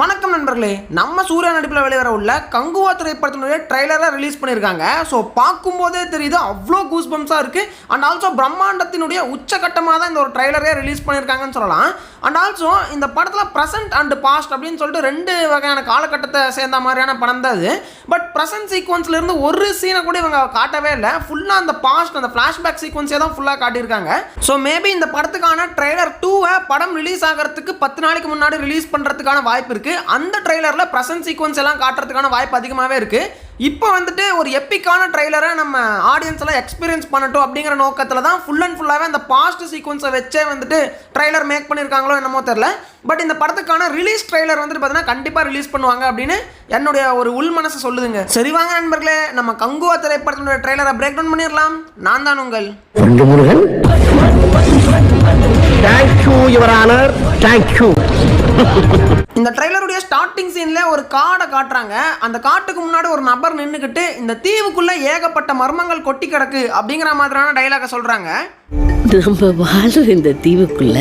வணக்கம் நண்பர்களே நம்ம சூர்யா நடிப்பில் வெளிவர உள்ள கங்குவா திரைப்படத்தினுடைய ட்ரைலரை ரிலீஸ் பண்ணியிருக்காங்க. ஸோ பார்க்கும்போதே தெரியுது அவ்வளோ கூஸ் பம்ஸாக இருக்குது அண்ட் ஆல்சோ பிரம்மாண்டத்தினுடைய உச்சகட்டமாக தான் இந்த ஒரு ட்ரைலரே ரிலீஸ் பண்ணியிருக்காங்கன்னு சொல்லலாம். அண்ட் ஆல்சோ இந்த படத்தில் ப்ரெசன்ட் அண்ட் பாஸ்ட் அப்படின்னு சொல்லிட்டு ரெண்டு வகையான காலகட்டத்தை சேர்ந்த மாதிரியான படம் தான் அது. பட் ப்ரெசன்ட் சீக்வன்ஸ்லேருந்து ஒரு சீனை கூட இவங்க காட்டவே இல்லை. ஃபுல்லாக அந்த பாஸ்ட் அந்த ஃப்ளாஷ்பேக் சீக்வன்ஸே தான் ஃபுல்லாக காட்டியிருக்காங்க. ஸோ மேபி இந்த படத்துக்கான ட்ரைலர் டூவை படம் ரிலீஸ் ஆகிறதுக்கு பத்து நாளைக்கு முன்னாடி ரிலீஸ் பண்ணுறதுக்கான வாய்ப்பு இருக்குது அந்த ட்ரைலரில் ப்ரெசன்ட் சீக்வன்ஸ் எல்லாம் காட்டுறதுக்கான வாய்ப்பு அதிகமாகவே இருக்குது இப்போ வந்துட்டு ஒரு எப்பிக்கான ட்ரைலரை நம்ம ஆடியன்ஸ் எல்லாம் எக்ஸ்பீரியன்ஸ் பண்ணட்டும் அப்படிங்கிற நோக்கத்தில் தான் ஃபுல் அண்ட் ஃபுல்லாகவே அந்த பாஸ்ட் சீக்வன்ஸை வச்சே வந்துட்டு ட்ரைலர் மேக் பண்ணியிருக்காங்களோ என்னமோ தெரில பட் இந்த படத்துக்கான ரிலீஸ் ட்ரைலர் வந்துட்டு பார்த்தீங்கன்னா கண்டிப்பாக ரிலீஸ் பண்ணுவாங்க அப்படின்னு என்னுடைய ஒரு உள் மனசு சொல்லுதுங்க. சரி வாங்க நண்பர்களே நம்ம கங்குவா திரைப்படத்தினுடைய ட்ரைலரை பிரேக் டவுன் பண்ணிடலாம். நான் தான் உங்கள் தேங்க்யூ யுவர் ஆனர் தேங்க்யூ இந்த ட்ரைலருடைய ஸ்டார்டிங் சீன்ல ஒரு காடை காட்டுறாங்க. அந்த காட்டுக்கு முன்னாடி ஒரு நபர் நின்றுக்கிட்டு இந்த தீவுக்குள்ள ஏகப்பட்ட மர்மங்கள் கொட்டி கிடக்கு அப்படிங்கிற மாதிரியான டைலாக சொல்றாங்க. நம்ம வாழும் இந்த தீவுக்குள்ள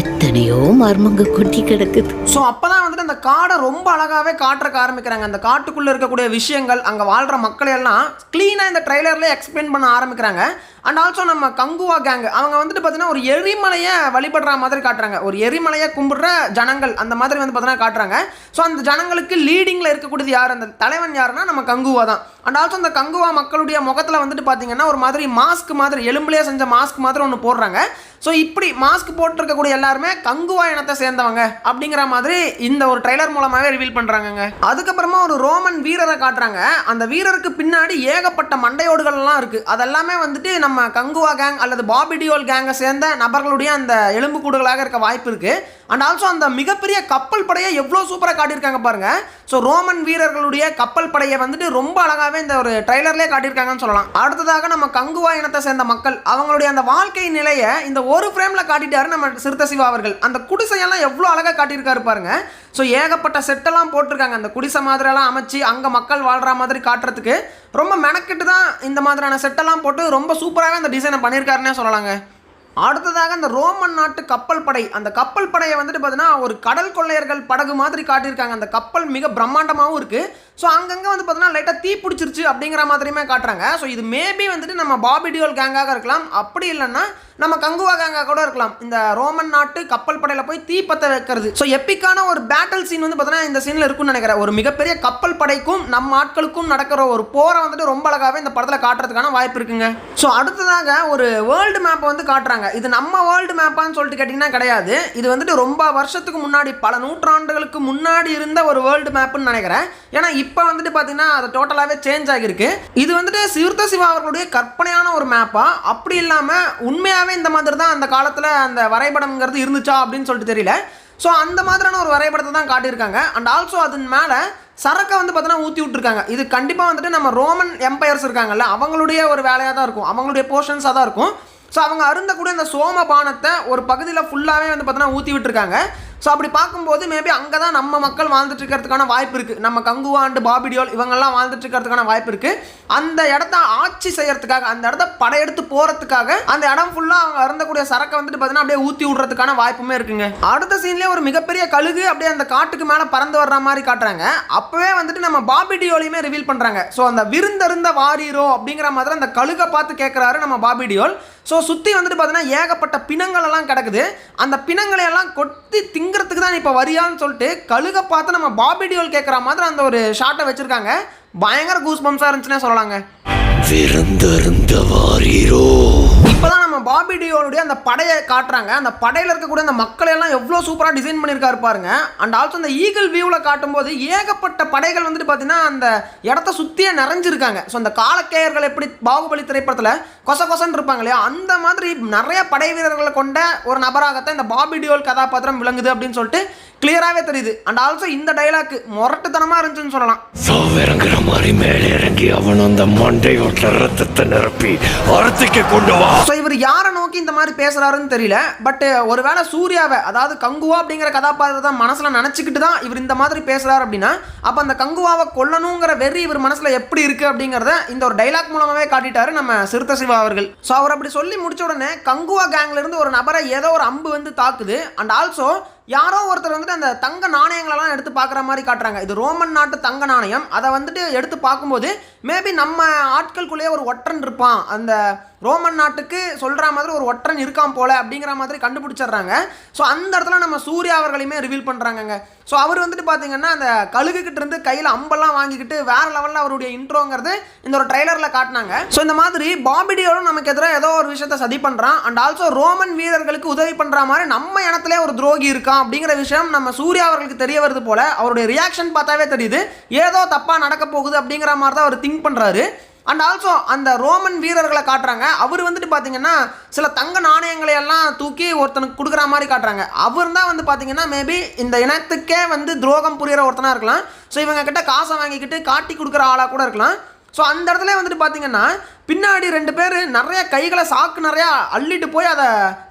எத்தனையோ மர்மங்க கொட்டி கிடக்குது. ஸோ அப்பதான் வந்துட்டு அந்த காடை ரொம்ப அழகாவே காட்டுறக்க ஆரம்பிக்கிறாங்க. அந்த காட்டுக்குள்ள இருக்கக்கூடிய விஷயங்கள் அங்க வாழ்ற மக்களை எல்லாம் கிளீனா இந்த ட்ரைலர்ல எக்ஸ்பிளைன் பண்ண ஆரம்பிக்கிறாங்க. அண்ட் ஆல்சோ நம்ம கங்குவா கேங் அவங்க வந்துட்டு பார்த்தீங்கன்னா ஒரு எரிமலையை வழிபடுற மாதிரி காட்டுறாங்க. ஒரு எரிமலையை கும்பிடுற ஜனங்கள் அந்த மாதிரி வந்து பார்த்தீங்கன்னா காட்டுறாங்க. ஸோ அந்த ஜனங்களுக்கு லீடிங்கில் இருக்கக்கூடியது யார்? அந்த தலைவன் யாருன்னா நம்ம கங்குவா தான். அண்ட் ஆல்சோ அந்த கங்குவா மக்களுடைய முகத்தில் வந்துட்டு பார்த்தீங்கன்னா ஒரு மாதிரி மாஸ்க் மாதிரி எலும்புலேயே செஞ்ச மாஸ்க் மாதிரி ஒன்று போடுறாங்க. ஸோ இப்படி மாஸ்க் போட்டிருக்கக்கூடிய எல்லாருமே கங்குவா இனத்தை சேர்ந்தவங்க அப்படிங்கிற மாதிரி இந்த ஒரு ட்ரைலர் மூலமாகவே ரிவீல் பண்ணுறாங்கங்க அதுக்கப்புறமா ஒரு ரோமன் வீரரை காட்டுறாங்க. அந்த வீரருக்கு பின்னாடி ஏகப்பட்ட மண்டையோடுகள்லாம் இருக்குது அதெல்லாமே வந்துட்டு நம்ம கங்குவா கேங் அல்லது பாபிடியோல் கேங்கை சேர்ந்த நபர்களுடைய அந்த எலும்பு கூடுகளாக இருக்க வாய்ப்பு இருக்குது அண்ட் ஆல்சோ அந்த மிகப்பெரிய கப்பல் படையை எவ்வளோ சூப்பராக காட்டியிருக்காங்க பாருங்க. ஸோ ரோமன் வீரர்களுடைய கப்பல் படையை வந்துட்டு ரொம்ப அழகாகவே இந்த ஒரு ட்ரைலர்லேயே காட்டியிருக்காங்கன்னு சொல்லலாம். அடுத்ததாக நம்ம கங்குவா இனத்தை சேர்ந்த மக்கள் அவங்களுடைய அந்த வாழ்க்கை நிலையை இந்த ஒரு ஃப்ரேமில் காட்டிட்டாரு நம்ம சிறுத்த சிவா அவர்கள். அந்த குடிசையெல்லாம் எவ்வளோ அழகாக காட்டியிருக்காரு பாருங்க. ஸோ ஏகப்பட்ட செட்டெல்லாம் போட்டிருக்காங்க. அந்த குடிசை மாதிரியெல்லாம் அமைச்சு அங்கே மக்கள் வாழ்கிற மாதிரி காட்டுறதுக்கு ரொம்ப மெனக்கிட்டு தான் இந்த மாதிரியான செட்டெல்லாம் போட்டு ரொம்ப சூப்பராகவே அந்த டிசைனை பண்ணியிருக்காருன்னே சொல்லலாங்க. அடுத்ததாக அந்த ரோமன் நாட்டு கப்பல் படை. அந்த கப்பல் படையை வந்துட்டு பார்த்தீங்கன்னா ஒரு கடல் கொள்ளையர்கள் படகு மாதிரி காட்டியிருக்காங்க. அந்த கப்பல் மிக பிரம்மாண்டமாகவும் இருக்குது ஸோ அங்கங்கே வந்து பார்த்தீங்கன்னா லைட்டாக தீ பிடிச்சிருச்சு அப்படிங்கிற மாதிரியுமே காட்டுறாங்க. ஸோ இது மேபி வந்துட்டு நம்ம பாபி டியோல் கேங்காக இருக்கலாம். அப்படி இல்லைன்னா நம்ம கங்குவா கேங்காக கூட இருக்கலாம். இந்த ரோமன் நாட்டு கப்பல் படையில் போய் தீ பற்ற வைக்கிறது. ஸோ எப்பிக்கான ஒரு பேட்டில் சீன் வந்து பார்த்தீங்கன்னா இந்த சீனில் இருக்கும்னு நினைக்கிறேன். ஒரு மிகப்பெரிய கப்பல் படைக்கும் நம்ம ஆட்களுக்கும் நடக்கிற ஒரு போரை வந்துட்டு ரொம்ப அழகாகவே இந்த படத்தில் காட்டுறதுக்கான வாய்ப்பு இருக்குங்க. ஸோ அடுத்ததாக ஒரு வேர்ல்டு மேப்பை வந்து காட்டுறாங்க. இது நம்ம வேர்ல்டு மேப்பான்னு சொல்லிட்டு கேட்டிங்கன்னா கிடையாது. இது வந்துட்டு ரொம்ப வருஷத்துக்கு முன்னாடி பல நூற்றாண்டுகளுக்கு முன்னாடி இருந்த ஒரு வேர்ல்டு மேப்புன்னு நினைக்கிறேன். ஏன்னா இப்போ வந்துட்டு பார்த்தீங்கன்னா அது டோட்டலாகவே சேஞ்ச் ஆகியிருக்கு. இது வந்துட்டு சிவர்த்த சிவா அவர்களுடைய கற்பனையான ஒரு மேப்பா அப்படி இல்லாமல் உண்மையாகவே இந்த மாதிரி தான் அந்த காலத்தில் அந்த வரைபடம்ங்கிறது இருந்துச்சா அப்படின்னு சொல்லிட்டு தெரியல. ஸோ அந்த மாதிரியான ஒரு வரைபடத்தை தான் காட்டியிருக்காங்க. அண்ட் ஆல்சோ அதன் மேலே சரக்கை வந்து பார்த்தீங்கன்னா ஊற்றி விட்டுருக்காங்க. இது கண்டிப்பாக வந்துட்டு நம்ம ரோமன் எம்பையர்ஸ் இருக்காங்கல்ல அவங்களுடைய ஒரு வேலையாக தான் இருக்கும். அவங்களுடைய போர்ஷன்ஸாக தான் இருக்கும். ஸோ அவங்க அருந்தக்கூடிய அந்த சோம பானத்தை ஒரு பகுதியில் ஃபுல்லாகவே வந்து பார்த்தீங்கன்னா ஊற்றி விட்டுருக்காங்க. ஸோ அப்படி பார்க்கும்போது மேபி அங்கே தான் நம்ம மக்கள் வாழ்ந்துட்டு இருக்கிறதுக்கான வாய்ப்பு இருக்குது நம்ம கங்குவா அண்டு பாபிடியோல் இவங்கெல்லாம் வாழ்ந்துட்டு இருக்கிறதுக்கான வாய்ப்பு இருக்குது அந்த இடத்த ஆட்சி செய்கிறதுக்காக அந்த இடத்த படையெடுத்து போகிறதுக்காக அந்த இடம் ஃபுல்லாக அவங்க அருந்தக்கூடிய சரக்கை வந்துட்டு பார்த்தீங்கன்னா அப்படியே ஊற்றி விடுறதுக்கான வாய்ப்புமே இருக்குங்க. அடுத்த சீன்லேயே ஒரு மிகப்பெரிய கழுகு அப்படியே அந்த காட்டுக்கு மேலே பறந்து வர்ற மாதிரி காட்டுறாங்க. அப்போவே வந்துட்டு நம்ம பாபிடியோலையுமே ரிவீல் பண்ணுறாங்க ஸோ அந்த விருந்தருந்த வாரீரோ அப்படிங்கிற மாதிரி அந்த கழுகை பார்த்து கேட்குறாரு நம்ம பாபிடியோல். ஸோ சுற்றி வந்துட்டு பார்த்தீங்கன்னா ஏகப்பட்ட பிணங்கள் எல்லாம் கிடக்குது. அந்த பிணங்களை எல்லாம் கொத்தி திங்கிறதுக்கு தான் இப்போ வரியான்னு சொல்லிட்டு கழுகை பார்த்து நம்ம பாபிடியோல் கேட்குற மாதிரி அந்த ஒரு ஷாட்டை வச்சுருக்காங்க. பயங்கர கூஸ் பம்ஸாக இருந்துச்சுன்னே சொல்லலாங்க. விருந்தருந்த வாரீரோ இப்போதான் நம்ம பாபி டியோனுடைய அந்த படையை காட்டுறாங்க. அந்த படையில் இருக்கக்கூடிய அந்த மக்களை எல்லாம் எவ்வளோ சூப்பராக டிசைன் பண்ணியிருக்காரு பாருங்க. அண்ட் ஆல்சோ அந்த ஈகிள் வியூவில் காட்டும்போது ஏகப்பட்ட படைகள் வந்துட்டு பார்த்தீங்கன்னா அந்த இடத்த சுற்றியே நிறைஞ்சிருக்காங்க. ஸோ அந்த காலக்கேயர்கள் எப்படி பாகுபலி திரைப்படத்தில் கொச கொசன்னு இருப்பாங்க இல்லையா? அந்த மாதிரி நிறைய படை வீரர்களை கொண்ட ஒரு நபராகத்தான் இந்த பாபி டியோல் கதாபாத்திரம் விளங்குது அப்படின்னு சொல்லிட்டு கிளியராகவே தெரியுது. அண்ட் ஆல்சோ இந்த டைலாக் முரட்டுத்தனமாக இருந்துச்சுன்னு சொல்லலாம். சாவிறங்குற மாதிரி மேலே இறங்கி அவன் அந்த மண்டை ரத்தத்தை நிரப்பி அறுத்துக்கு கொண்டு வா. இவர் யாரை நோக்கி இந்த மாதிரி பேசுகிறாருன்னு தெரியல. பட் ஒருவேளை சூர்யாவை அதாவது கங்குவா அப்படிங்கிற கதாபாத்திரத்தை மனசில் நினச்சிக்கிட்டு தான் இவர் இந்த மாதிரி பேசுகிறார் அப்படின்னா அப்போ அந்த கங்குவாவை கொல்லணுங்கிற வெறி இவர் மனசில் எப்படி இருக்குது அப்படிங்கிறத இந்த ஒரு டைலாக் மூலமாகவே காட்டிட்டாரு நம்ம சிறுத்த சிவா அவர்கள். ஸோ அவர் அப்படி சொல்லி முடிச்ச உடனே கங்குவா கேங்லேருந்து ஒரு நபரை ஏதோ ஒரு அம்பு வந்து தாக்குது. அண்ட் ஆல்சோ யாரோ ஒருத்தர் வந்துட்டு அந்த தங்க நாணயங்களெல்லாம் எடுத்து பார்க்குற மாதிரி காட்டுறாங்க. இது ரோமன் நாட்டு தங்க நாணயம். அதை வந்துட்டு எடுத்து பார்க்கும்போது மேபி நம்ம ஆட்களுக்குள்ளேயே ஒரு ஒற்றன் இருப்பான். அந்த ரோமன் நாட்டுக்கு சொல்கிற மாதிரி ஒரு ஒற்றன் இருக்கான் போல அப்படிங்கிற மாதிரி கண்டுபிடிச்சிடுறாங்க. ஸோ அந்த இடத்துல நம்ம சூர்யா அவர்களையுமே ரிவீல் பண்ணுறாங்கங்க ஸோ அவர் வந்துட்டு பார்த்தீங்கன்னா அந்த கழுகுக்கிட்ட இருந்து கையில் அம்பெல்லாம் வாங்கிக்கிட்டு வேற லெவலில் அவருடைய இன்ட்ரோங்கிறது இந்த ஒரு ட்ரைலரில் காட்டினாங்க. ஸோ இந்த மாதிரி பாபிடியோடும் நமக்கு எதிராக ஏதோ ஒரு விஷயத்தை சதி பண்ணுறான் அண்ட் ஆல்சோ ரோமன் வீரர்களுக்கு உதவி பண்ணுற மாதிரி நம்ம இனத்திலே ஒரு துரோகி இருக்கான் அப்படிங்கிற விஷயம் நம்ம சூர்யா அவர்களுக்கு தெரிய வருது போல. அவருடைய ரியாக்ஷன் பார்த்தாவே தெரியுது. ஏதோ தப்பாக நடக்க போகுது அப்படிங்கிற மாதிரி தான் அவர் திங்க் பண்ணுறாரு அண்ட் ஆல்சோ அந்த ரோமன் வீரர்களை காட்டுறாங்க. அவர் வந்துட்டு பார்த்தீங்கன்னா சில தங்க நாணயங்களை எல்லாம் தூக்கி ஒருத்தனுக்கு கொடுக்குற மாதிரி காட்டுறாங்க. அவர் தான் வந்து பார்த்தீங்கன்னா மேபி இந்த இனத்துக்கே வந்து துரோகம் புரிகிற ஒருத்தனாக இருக்கலாம். ஸோ இவங்க கிட்ட காசை வாங்கிக்கிட்டு காட்டி கொடுக்குற ஆளாக கூட இருக்கலாம். ஸோ அந்த இடத்துல வந்துட்டு பார்த்தீங்கன்னா பின்னாடி ரெண்டு பேர் நிறைய கைகளை சாக்கு நிறையா அள்ளிட்டு போய் அதை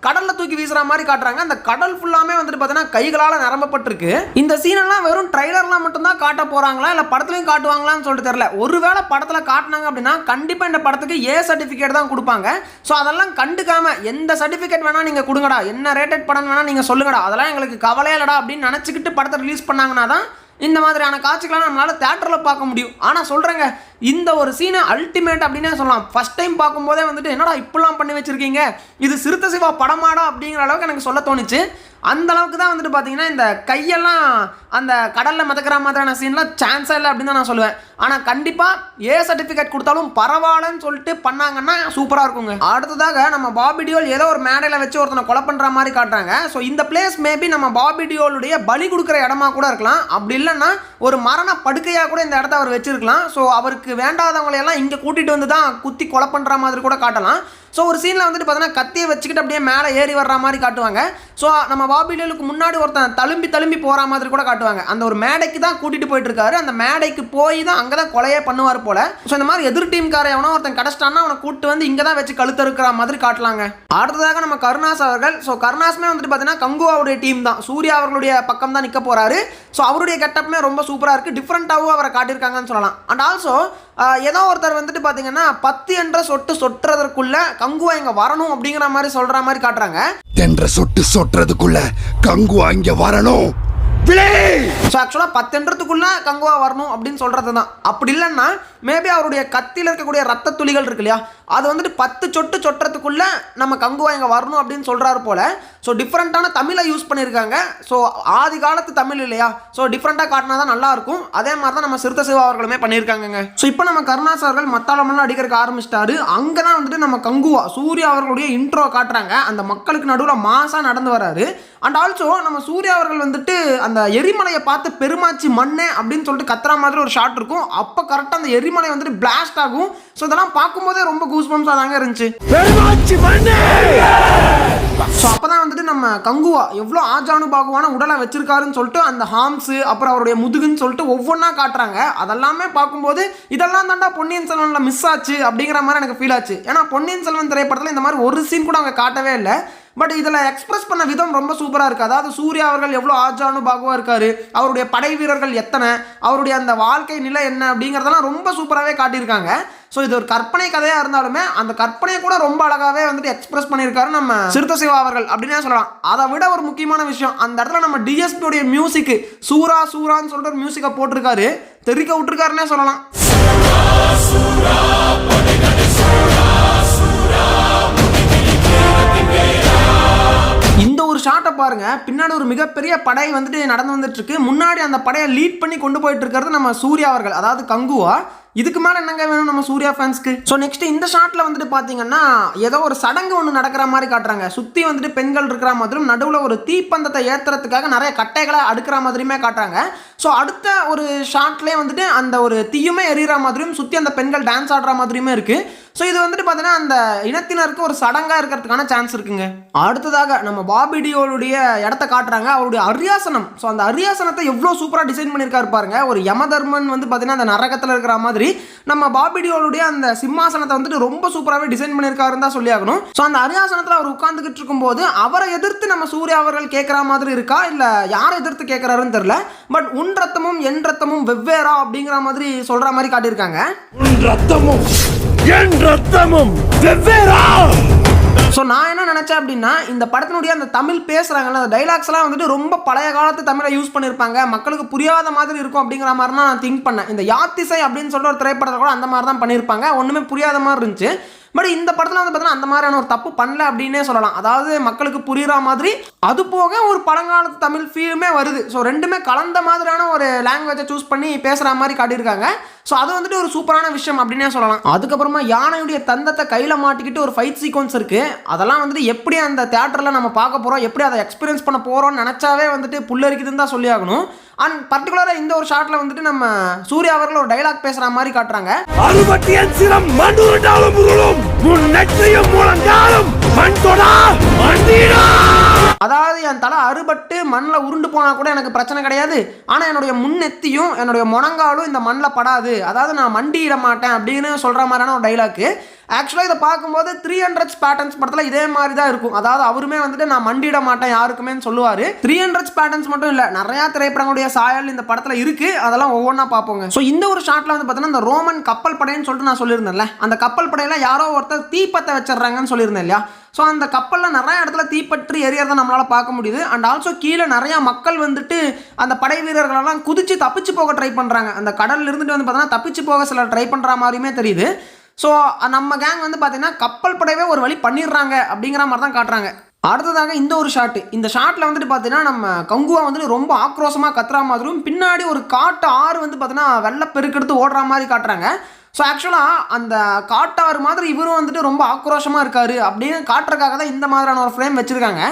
கடலில் தூக்கி வீசுகிற மாதிரி காட்டுறாங்க. அந்த கடல் ஃபுல்லாமே வந்துட்டு பார்த்தீங்கன்னா கைகளால் நிரம்பப்பட்டிருக்கு. இந்த சீனெல்லாம் வெறும் ட்ரைலர்லாம் மட்டும்தான் காட்ட போகிறாங்களா இல்லை படத்துலையும் காட்டுவாங்களான்னு சொல்லிட்டு தெரில ஒருவேளை படத்தில் காட்டினாங்க அப்படின்னா கண்டிப்பாக இந்த படத்துக்கு ஏ சர்டிஃபிகேட் தான் கொடுப்பாங்க. ஸோ அதெல்லாம் கண்டுக்காமல் எந்த சர்டிஃபிகேட் வேணால் நீங்கள் கொடுங்கடா. என்ன ரேட்டட் படம் வேணால் நீங்கள் சொல்லுங்கடா. அதெல்லாம் எங்களுக்கு கவலையே இல்லடா அப்படின்னு நினச்சிக்கிட்டு படத்தை ரிலீஸ் பண்ணாங்கன்னா தான் இந்த மாதிரியான காட்சிகள்லாம் நம்மளால் தேட்டரில் பார்க்க முடியும். ஆனால் சொல்கிறேங்க இந்த ஒரு சீனை அல்டிமேட் அப்படின்னே சொல்லலாம். ஃபஸ்ட் டைம் பார்க்கும்போதே வந்துட்டு என்னடா இப்படிலாம் பண்ணி வச்சுருக்கீங்க? இது சிறுத்த சிவா படமாடா? அப்படிங்கிற அளவுக்கு எனக்கு சொல்ல தோணுச்சு. அந்த அளவுக்கு தான் வந்துட்டு பார்த்தீங்கன்னா இந்த கையெல்லாம் அந்த கடலில் மிதக்கிற மாதிரியான சீன்லாம் சான்ஸே இல்லை அப்படின்னு தான் நான் சொல்லுவேன். ஆனால் கண்டிப்பாக ஏ சர்டிஃபிகேட் கொடுத்தாலும் பரவாயில்லன்னு சொல்லிட்டு பண்ணாங்கன்னா சூப்பராக இருக்குங்க. அடுத்ததாக நம்ம பாபி டியோல் ஏதோ ஒரு மேடையில் வச்சு ஒருத்தனை கொலை பண்ணுற மாதிரி காட்டுறாங்க. ஸோ இந்த பிளேஸ் மேபி நம்ம பாபி டியோலுடைய பலி கொடுக்குற இடமா கூட இருக்கலாம். அப்படி இல்லைன்னா ஒரு மரண படுக்கையாக கூட இந்த இடத்த அவர் வச்சிருக்கலாம். ஸோ அவருக்கு நமக்கு வேண்டாதவங்களையெல்லாம் இங்கே கூட்டிகிட்டு வந்து தான் குத்தி கொலை பண்ணுற மாதிரி கூட காட்டலாம். ஸோ ஒரு சீனில் வந்துட்டு பார்த்தீங்கன்னா கத்தியை வச்சுக்கிட்டு அப்படியே மேலே ஏறி வர்ற மாதிரி காட்டுவாங்க. ஸோ நம்ம பாபிலியலுக்கு முன்னாடி ஒருத்தன் தழும்பி தழும்பி போகிற மாதிரி கூட காட்டுவாங்க. அந்த ஒரு மேடைக்கு தான் கூட்டிகிட்டு போயிட்டு இருக்காரு அந்த மேடைக்கு போய் தான் அங்கே தான் கொலையே பண்ணுவார் போல. ஸோ இந்த மாதிரி எதிர் டீம்கார எவனோ ஒருத்தன் கிடச்சிட்டான்னா அவனை கூட்டு வந்து இங்கே தான் வச்சு கழுத்தறுக்கிற மாதிரி காட்டலாங்க. அடுத்ததாக நம்ம கருணாஸ் அவர்கள். ஸோ கருணாஸுமே வந்துட்டு பார்த்தீங்கன்னா கங்குவாவுடைய டீம் தான். சூர்யா அவர்களுடைய பக்கம் தான் நிற்க போகிறாரு ஸோ அவருடைய கெட்டப்புமே ரொம்ப சூப்பராக இருக்குது டிஃப்ரெண்ட்டாகவும் அவரை காட்டியிருக்காங்கன்னு சொல்லலாம். அண்ட் ஆல்சோ ஏதோ ஒருத்தர் வந்துட்டு பார்த்தீங்கன்னா பத்து என்ற சொட்டு சொட்டுறதற்குள்ளே கங்குவா இங்கே வரணும் அப்படிங்கிற மாதிரி சொல்கிற மாதிரி காட்டுறாங்க. தென்ற சொட்டு சொட்டுறதுக்குள்ள கங்குவா இங்க வரணும். விளை ஸோ ஆக்சுவலாக பத்தென்றத்துக்குள்ளே கங்குவா வரணும் அப்படின்னு சொல்கிறது தான் அப்படி இல்லைன்னா மேபி அவருடைய கத்தியில் இருக்கக்கூடிய ரத்த துளிகள் இருக்கு இல்லையா? அது வந்துட்டு பத்து சொட்டு சொட்டுறதுக்குள்ளே நம்ம கங்குவா இங்கே வரணும் அப்படின்னு சொல்கிறாரு போல். ஸோ டிஃப்ரெண்ட்டான தமிழை யூஸ் பண்ணியிருக்காங்க ஸோ ஆதி காலத்து தமிழ் இல்லையா? ஸோ டிஃப்ரெண்ட்டாக காட்டினா தான் நல்லாயிருக்கும் அதே மாதிரி தான் நம்ம சிறுத்த சிவா அவர்களுமே பண்ணியிருக்காங்கங்க ஸோ இப்போ நம்ம கருணாஸ் அவர்கள் மத்தாளமெல்லாம் அடிக்கிறதுக்கு ஆரம்பிச்சிட்டாரு. அங்கே தான் வந்துட்டு நம்ம கங்குவா சூர்யா அவர்களுடைய இன்ட்ரோ காட்டுறாங்க. அந்த மக்களுக்கு நடுவில் மாசாக நடந்து வராரு. அண்ட் ஆல்சோ நம்ம சூர்யா அவர்கள் வந்துட்டு அந்த எரிமலையை பார்த்து பெருமாச்சி மண்ணே அப்படின்னு சொல்லிட்டு கத்துற மாதிரி ஒரு ஷாட் இருக்கும். அப்போ கரெக்டாக அந்த எரிமலை வந்துட்டு பிளாஸ்ட் ஆகும். ஸோ இதெல்லாம் பார்க்கும்போதே ரொம்ப கூஸ் பம்ஸாக தாங்க இருந்துச்சு. ஸோ அப்போ தான் வந்துட்டு நம்ம கங்குவா எவ்வளோ ஆஜானுபாகுவான உடலை வச்சிருக்காருன்னு சொல்லிட்டு அந்த ஹார்ம்ஸு அப்புறம் அவருடைய முதுகுன்னு சொல்லிட்டு ஒவ்வொன்றா காட்டுறாங்க. அதெல்லாமே பார்க்கும்போது இதெல்லாம் தாண்டா பொன்னியின் செல்வனில் மிஸ் ஆச்சு அப்படிங்கிற மாதிரி எனக்கு ஃபீல் ஆச்சு. ஏன்னா பொன்னியின் செல்வன் திரைப்படத்தில் இந்த மாதிரி ஒரு சீன் கூட அவங்க காட்டவே இல்லை. பட் இதில் எக்ஸ்பிரஸ் பண்ண விதம் ரொம்ப சூப்பராக இருக்குது அதாவது சூர்யா அவர்கள் எவ்வளோ ஆஜானுபாகுவாக இருக்கார். அவருடைய படை வீரர்கள் எத்தனை? அவருடைய அந்த வாழ்க்கை நிலை என்ன அப்படிங்கிறதெல்லாம் ரொம்ப சூப்பராகவே காட்டியிருக்காங்க. ஸோ இது ஒரு கற்பனை கதையாக இருந்தாலுமே அந்த கற்பனையை கூட ரொம்ப அழகாகவே வந்துட்டு எக்ஸ்பிரஸ் பண்ணியிருக்காரு நம்ம சிறுத்த சிவா அவர்கள் அப்படின்னே சொல்லலாம். அதை விட ஒரு முக்கியமான விஷயம் அந்த இடத்துல நம்ம டிஎஸ்பியோடைய மியூசிக்கு சூரா சூரான்னு சொல்லிட்டு ஒரு மியூசிக்கை போட்டிருக்காரு. தெரிக்க விட்டுருக்காருன்னே சொல்லலாம். ஷார்ட்டை பாருங்கள் பின்னாடி ஒரு மிகப்பெரிய படை வந்துட்டு நடந்து வந்துட்டுருக்கு. முன்னாடி அந்த படையை லீட் பண்ணி கொண்டு போயிட்டு இருக்கிறது நம்ம சூர்யா அவர்கள் அதாவது கங்குவா. இதுக்கு மேலே என்னங்க வேணும் நம்ம சூர்யா ஃபேன்ஸ்க்கு ஸோ நெக்ஸ்ட் இந்த ஷாட்டில் வந்துட்டு பார்த்தீங்கன்னா ஏதோ ஒரு சடங்கு ஒன்று நடக்கிற மாதிரி காட்டுறாங்க. சுற்றி வந்துட்டு பெண்கள் இருக்கிற மாதிரியும் நடுவில் ஒரு தீப்பந்தத்தை ஏற்றுறதுக்காக நிறைய கட்டைகளை அடுக்கிற மாதிரியுமே காட்டுறாங்க. ஸோ அடுத்த ஒரு ஷாட்லேயே வந்துட்டு அந்த ஒரு தீயுமே எரியிற மாதிரியும் சுற்றி அந்த பெண்கள் டான்ஸ் ஆடுற மாதிரியுமே இருக்குது ஸோ இது வந்துட்டு பார்த்தீங்கன்னா அந்த இனத்தினருக்கு ஒரு சடங்காக இருக்கிறதுக்கான சான்ஸ் இருக்குங்க. அடுத்ததாக நம்ம பாபிடியோடைய இடத்த காட்டுறாங்க. அவருடைய அரியாசனம். ஸோ அந்த அரியாசனத்தை எவ்வளோ சூப்பராக டிசைன் பண்ணியிருக்காரு பாருங்க. ஒரு யமதர்மன் வந்து பார்த்தீங்கன்னா அந்த நரகத்தில் இருக்கிற மாதிரி நம்ம பாபிடியோனுடைய அந்த சிம்மாசனத்தை வந்துட்டு ரொம்ப சூப்பராகவே டிசைன் பண்ணியிருக்காருன்னு தான் சொல்லி ஆகணும். ஸோ அந்த அரியாசனத்தில் அவர் உட்காந்துக்கிட்டு இருக்கும்போது அவரை எதிர்த்து நம்ம சூர்யா அவர்கள் கேட்குற மாதிரி இருக்கா? இல்லை யாரை எதிர்த்து கேட்குறாருன்னு தெரில பட் உன் ரத்தமும் என் ரத்தமும் வெவ்வேறா அப்படிங்கிற மாதிரி சொல்கிற மாதிரி காட்டியிருக்காங்க. உன் ரத்தமும் என் ரத்தமும் வெவ்வேறா. ஸோ நான் என்ன நினச்சேன் அப்படின்னா இந்த படத்தினுடைய அந்த தமிழ் பேசுகிறாங்கல்ல அந்த டைலாக்ஸ்லாம் வந்துட்டு ரொம்ப பழைய காலத்து தமிழை யூஸ் பண்ணியிருப்பாங்க மக்களுக்கு புரியாத மாதிரி இருக்கும் அப்படிங்கிற மாதிரி தான் நான் திங்க் பண்ணேன். இந்த யாத்திசை அப்படின்னு சொல்லிட்டு ஒரு திரைப்படத்தில் கூட அந்த மாதிரி தான் பண்ணியிருப்பாங்க ஒன்றுமே புரியாத மாதிரி இருந்துச்சு. பட் இந்த படத்தில் வந்து பார்த்தீங்கன்னா அந்த மாதிரியான ஒரு தப்பு பண்ணல அப்படின்னே சொல்லலாம். அதாவது மக்களுக்கு புரியுற மாதிரி அது போக ஒரு பழங்காலத்து தமிழ் ஃபீலுமே வருது. ஸோ ரெண்டுமே கலந்த மாதிரியான ஒரு லாங்குவேஜை சூஸ் பண்ணி பேசுகிற மாதிரி காட்டியிருக்காங்க. ஸோ அது வந்துட்டு ஒரு சூப்பரான விஷயம் அப்படின்னே சொல்லலாம். அதுக்கப்புறமா யானையுடைய தந்தத்தை கையில் மாட்டிக்கிட்டு ஒரு ஃபைட் சீக்வன்ஸ் இருக்குது அதெல்லாம் வந்துட்டு எப்படி அந்த தேட்டரில் நம்ம பார்க்க போகிறோம் எப்படி அதை எக்ஸ்பீரியன்ஸ் பண்ண போகிறோம்னு நினச்சாவே வந்துட்டு புல்லரிக்குதுன்னு தான் சொல்லி ஆகணும் அண்ட் பர்டிகுலராக இந்த ஒரு ஷாட்டில் வந்துட்டு நம்ம சூர்யா அவர்கள் ஒரு டைலாக் பேசுகிற மாதிரி காட்டுறாங்க. அறுபட்டியன் சிரம் மண்டுருண்டாலும் உருளும். உன் நெற்றியும் மண் தொடா அதாவது என் தலை அறுபட்டு மண்ணில் உருண்டு போனால் கூட எனக்கு பிரச்சனை கிடையாது. ஆனால் என்னுடைய முன்னெத்தியும் என்னுடைய முனங்காலும் இந்த மண்ணில் படாது. அதாவது நான் மண்டியிட மாட்டேன் அப்படின்னு சொல்கிற மாதிரியான ஒரு டைலாக்கு ஆக்சுவலாக இதை பார்க்கும்போது த்ரீ ஹண்ட்ரட்ஸ் பேட்டர்ன்ஸ் படத்தில் இதே மாதிரி தான் இருக்கும். அதாவது அவருமே வந்துட்டு நான் மண்டியிட மாட்டேன் யாருக்குமே சொல்லுவார். த்ரீ ஹண்ட்ரட்ஸ் பேட்டர்ன்ஸ் மட்டும் இல்லை நிறையா திரைப்படங்களுடைய சாயல் இந்த படத்தில் இருக்குது அதெல்லாம் ஒவ்வொன்றா பார்ப்போங்க. ஸோ இந்த ஒரு ஷாட்டில் வந்து பார்த்தீங்கன்னா இந்த ரோமன் கப்பல் படைன்னு சொல்லிட்டு நான் சொல்லியிருந்தேன்ல. அந்த கப்பல் படையில் யாரோ ஒருத்தர் தீப்பத்தை வச்சிடுறாங்கன்னு சொல்லியிருந்தேன் இல்லையா? ஸோ அந்த கப்பலில் நிறைய இடத்துல தீப்பற்றி எரியறதை நம்மளால் பார்க்க முடியுது. அண்ட் ஆல்சோ கீழே நிறையா மக்கள் வந்துட்டு அந்த படை வீரர்களெல்லாம் குதித்து தப்பிச்சு போக ட்ரை பண்ணுறாங்க அந்த கடலில் இருந்துட்டு வந்து பார்த்தீங்கன்னா தப்பிச்சு போக சில ட்ரை பண்ணுற மாதிரியுமே தெரியுது. ஸோ நம்ம கேங் வந்து பார்த்தீங்கன்னா கப்பல் படையவே ஒரு வழி பண்ணிடுறாங்க அப்படிங்கிற மாதிரி தான் காட்டுறாங்க. அடுத்ததாக இந்த ஒரு ஷாட்டு இந்த ஷாட்டில் வந்துட்டு பார்த்தீங்கன்னா நம்ம கங்குவா வந்துட்டு ரொம்ப ஆக்ரோஷமாக கத்துற மாதிரியும் பின்னாடி ஒரு காட்டு ஆறு வந்து பார்த்தீங்கன்னா வெள்ளை பெருக்கெடுத்து ஓடுற மாதிரி காட்டுறாங்க. ஸோ ஆக்சுவலாக அந்த காட்டாறு மாதிரி இவரும் வந்துட்டு ரொம்ப ஆக்ரோஷமாக இருக்காரு அப்படின்னு காட்டுறதுக்காக தான் இந்த மாதிரியான ஒரு ஃப்ரேம் வச்சுருக்காங்க.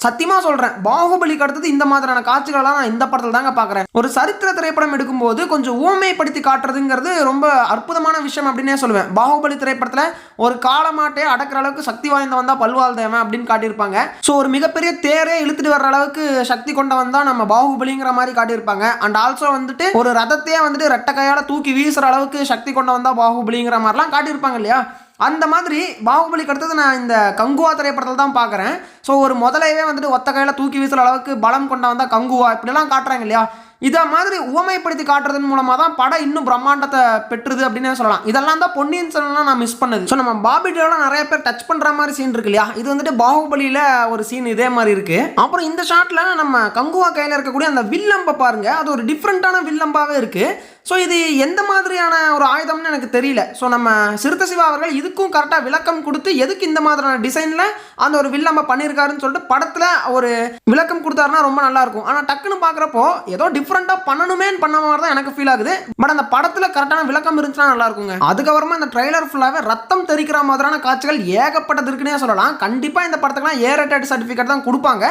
சத்தியமாக சொல்கிறேன் பாகுபலிக்கு அடுத்தது இந்த மாதிரியான காட்சிகளெல்லாம் நான் இந்த படத்தில் தாங்க பார்க்குறேன் ஒரு சரித்திர திரைப்படம் எடுக்கும்போது கொஞ்சம் ஊமைப்படுத்தி காட்டுறதுங்கிறது ரொம்ப அற்புதமான விஷயம் அப்படின்னே சொல்லுவேன். பாகுபலி திரைப்படத்தில் ஒரு காலமாட்டே அடக்கிற அளவுக்கு சக்தி வாய்ந்தவன் தான் பல்வாள் தேவன் அப்படின்னு காட்டியிருப்பாங்க. ஸோ ஒரு மிகப்பெரிய தேரே இழுத்துட்டு வர்ற அளவுக்கு சக்தி கொண்டவன் தான் நம்ம பாகுபலிங்கிற மாதிரி காட்டியிருப்பாங்க. அண்ட் ஆல்சோ வந்துட்டு ஒரு ரதத்தையே வந்துட்டு ரெட்டை கையால் தூக்கி வீசுற அளவுக்கு சக்தி கொண்டவன் தான் பாகுபலிங்கிற மாதிரிலாம் காட்டியிருப்பாங்க இல்லையா? அந்த மாதிரி பாகுபலிக்கு அடுத்தது நான் இந்த கங்குவா திரைப்படத்தில் தான் பார்க்குறேன் ஸோ ஒரு முதலையவே வந்துட்டு ஒத்த கையில் தூக்கி வீசுகிற அளவுக்கு பலம் கொண்டவன் தான் கங்குவா. இப்படிலாம் காட்டுறாங்க இல்லையா? இதை மாதிரி உவமைப்படுத்தி காட்டுறதன் மூலமாக தான் படம் இன்னும் பிரம்மாண்டத்தை பெற்றுது அப்படின்னே சொல்லலாம். இதெல்லாம் தான் பொன்னியின் செல்வன்லாம் நான் மிஸ் பண்ணது. ஸோ நம்ம பாபி டேலாம் நிறைய பேர் டச் பண்ணுற மாதிரி சீன் இருக்கு இல்லையா? இது வந்துட்டு பாகுபலியில் ஒரு சீன் இதே மாதிரி இருக்கு. அப்புறம் இந்த ஷாட்டில் நம்ம கங்குவா கையில் இருக்கக்கூடிய அந்த வில்லம்பை பாருங்க. அது ஒரு டிஃப்ரெண்ட்டான வில்லம்பாகவே இருக்கு. ஸோ இது எந்த மாதிரியான ஒரு ஆயுதம்னு எனக்கு தெரியல. ஸோ நம்ம சிறுத்த சிவா அவர்கள் இதுக்கும் கரெக்டாக விளக்கம் கொடுத்து எதுக்கு இந்த மாதிரியான டிசைனில் அந்த ஒரு வில்லம்ப பண்ணியிருக்காருன்னு சொல்லிட்டு படத்தில் ஒரு விளக்கம் கொடுத்தாருன்னா ரொம்ப நல்லாயிருக்கும் ஆனால் டக்குன்னு பார்க்குறப்போ ஏதோ டிஃப்ரெண்ட்டாக பண்ணணுமேன்னு பண்ண மாதிரி தான் எனக்கு ஃபீல் ஆகுது. பட் அந்த படத்தில் கரெக்டான விளக்கம் இருந்துச்சுன்னா நல்லா இருக்குங்க. அதுக்கப்புறமா இந்த ட்ரைலர் ஃபுல்லாகவே ரத்தம் தெரிக்கிற மாதிரியான காட்சிகள் ஏகப்பட்டது இருக்குன்னே சொல்லலாம். கண்டிப்பாக இந்த படத்துக்குலாம் ஏ ரேட்டட் சர்டிஃபிகேட் தான் கொடுப்பாங்க.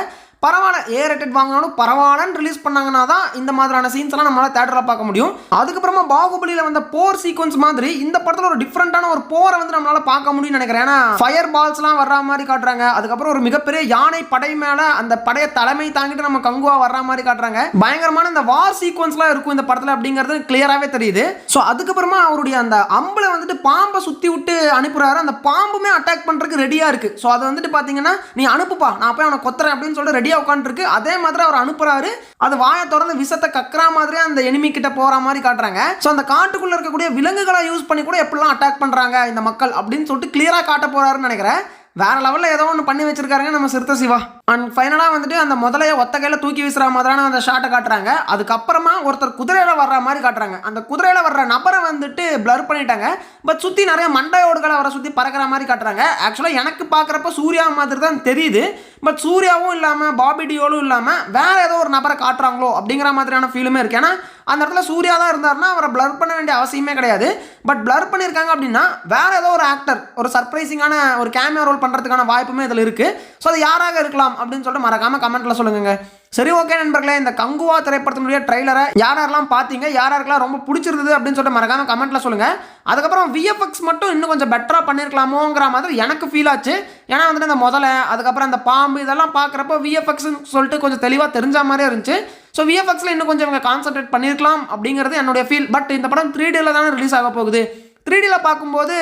பரவாயில்ல ஏ ரேட்டட் வாங்கினாலும் பரவாயில்லன்னு ரிலீஸ் பண்ணாங்கன்னா தான் இந்த மாதிரியான சீன்ஸ் எல்லாம் நம்மளால தேட்டரில் பார்க்க முடியும். அதுக்கப்புறமா பாகுபலியில் வந்த போர் சீக்வன்ஸ் மாதிரி இந்த படத்தில் ஒரு டிஃப்ரெண்ட்டான ஒரு போரை வந்து நம்மளால பார்க்க முடியும்னு நினைக்கிறேன். ஏன்னா ஃபயர் பால்ஸ்லாம் வர்ற மாதிரி காட்டுறாங்க. அதுக்கப்புறம் ஒரு மிகப்பெரிய யானை படை மேலே அந்த படையை தலைமை தாங்கிட்டு நம்ம கங்குவா வர்ற மாதிரி காட்டுறாங்க. பயங்கரமான இந்த வார் சீக்வன்ஸ்லாம் இருக்கும் இந்த படத்தில் அப்படிங்கிறது கிளியராகவே தெரியுது. ஸோ அதுக்கப்புறமா அவருடைய அந்த அம்பளை வந்துட்டு பாம்பை சுற்றி விட்டு அனுப்புறாரு. அந்த பாம்புமே அட்டாக் பண்ணுறதுக்கு ரெடியாக இருக்கு. ஸோ அதை வந்துட்டு பார்த்தீங்கன்னா நீ அனுப்புப்பா. நான் போய் அவனை கொத்துறேன். அப்படின்னு சொல்லிட்டு ரெடி ரெடியாக உட்காந்துருக்கு அதே மாதிரி அவர் அனுப்புறாரு. அது வாயை திறந்து விஷத்தை கக்குற மாதிரியே அந்த எனிமி கிட்ட போற மாதிரி காட்டுறாங்க. ஸோ அந்த காட்டுக்குள்ள இருக்கக்கூடிய விலங்குகளை யூஸ் பண்ணி கூட எப்படிலாம் அட்டாக் பண்றாங்க இந்த மக்கள் அப்படின்னு சொல்லிட்டு கிளியரா காட்ட போறாருன்னு நினைக்கிறேன். வேற லெவலில் ஏதோ ஒன்று பண்ணி வச்சிருக்காருங்க நம்ம சிறுத்த சிவா. அண்ட் ஃபைனலாக வந்துட்டு அந்த முதலைய ஒத்த கையில் தூக்கி வீசுகிற மாதிரியான அந்த ஷாட்டை காட்டுறாங்க. அதுக்கப்புறமா ஒருத்தர் குதிரையில் வர்ற மாதிரி காட்டுறாங்க. அந்த குதிரையில் வர்ற நபரை வந்துட்டு பிளர் பண்ணிட்டாங்க. பட் சுற்றி நிறைய மண்டையோடுகளை வர சுற்றி பறக்கிற மாதிரி காட்டுறாங்க. ஆக்சுவலாக எனக்கு பார்க்குறப்ப சூர்யா மாதிரி தான் தெரியுது. பட் சூர்யாவும் இல்லாமல் பாபி டியோலும் இல்லாமல் வேற ஏதோ ஒரு நபரை காட்டுறாங்களோ அப்படிங்கிற மாதிரியான ஃபீலுமே இருக்கு. ஏன்னா அந்த இடத்துல சூர்யா தான் இருந்தாருன்னா அவரை பிளர் பண்ண வேண்டிய அவசியமே கிடையாது. பட் பிளர் பண்ணியிருக்காங்க அப்படின்னா வேற ஏதோ ஒரு ஆக்டர் ஒரு சர்ப்ரைசிங்கான ஒரு கேமியோ ரோல் பண்ணுறதுக்கான வாய்ப்புமே இதில் இருக்குது ஸோ அது யாராக இருக்கலாம் அப்படின்னு சொல்லிட்டு மறக்காமல் கமெண்ட்டில் சொல்லுங்கள் சரி ஓகே நண்பர்களே இந்த கங்குவா திரைப்படத்தினுடைய ட்ரைலரை யார் யாரெல்லாம் பார்த்தீங்க யார் யாருக்கெல்லாம் ரொம்ப பிடிச்சிருந்தது அப்படின்னு சொல்லிட்டு மறக்காம கமெண்ட்ல சொல்லுங்க. அதுக்கப்புறம் விஎஃப்எக்ஸ் மட்டும் இன்னும் கொஞ்சம் பெட்டராக பண்ணியிருக்கலாமோங்கிற மாதிரி எனக்கு ஃபீல் ஆச்சு. ஏன்னா வந்துட்டு இந்த முதல்ல அதுக்கப்புறம் அந்த பாம்பு இதெல்லாம் பார்க்குறப்ப விஎஃப்எக்ஸ் சொல்லிட்டு கொஞ்சம் தெளிவாக தெரிஞ்ச மாதிரியே இருந்துச்சு. ஸோ விஎஃப்எக்ஸில் இன்னும் கொஞ்சம் இவங்க கான்சன்ட்ரேட் பண்ணியிருக்கலாம் அப்படிங்கிறது என்னுடைய ஃபீல் பட் இந்த படம் த்ரீ டியில் தானே ரிலீஸ் ஆக போகுது. த்ரீ டியில் பார்க்கும்போது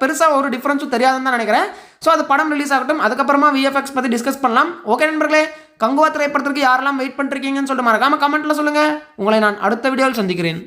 பெருசாக ஒரு டிஃப்ரென்ஸும் தெரியாதுன்னு தான் நினைக்கிறேன். ஸோ அது படம் ரிலீஸ் ஆகட்டும். அதுக்கப்புறமா விஎஃப்எக்ஸ் பற்றி டிஸ்கஸ் பண்ணலாம். ஓகே நண்பர்களே கங்குவா திரைப்படத்திற்கு யாரெல்லாம் வெயிட் பண்ணிருக்கீங்கன்னு சொல்லிட்டு மறக்காம கமெண்ட்டில் சொல்லுங்கள் உங்களை நான் அடுத்த வீடியோவில் சந்திக்கிறேன்.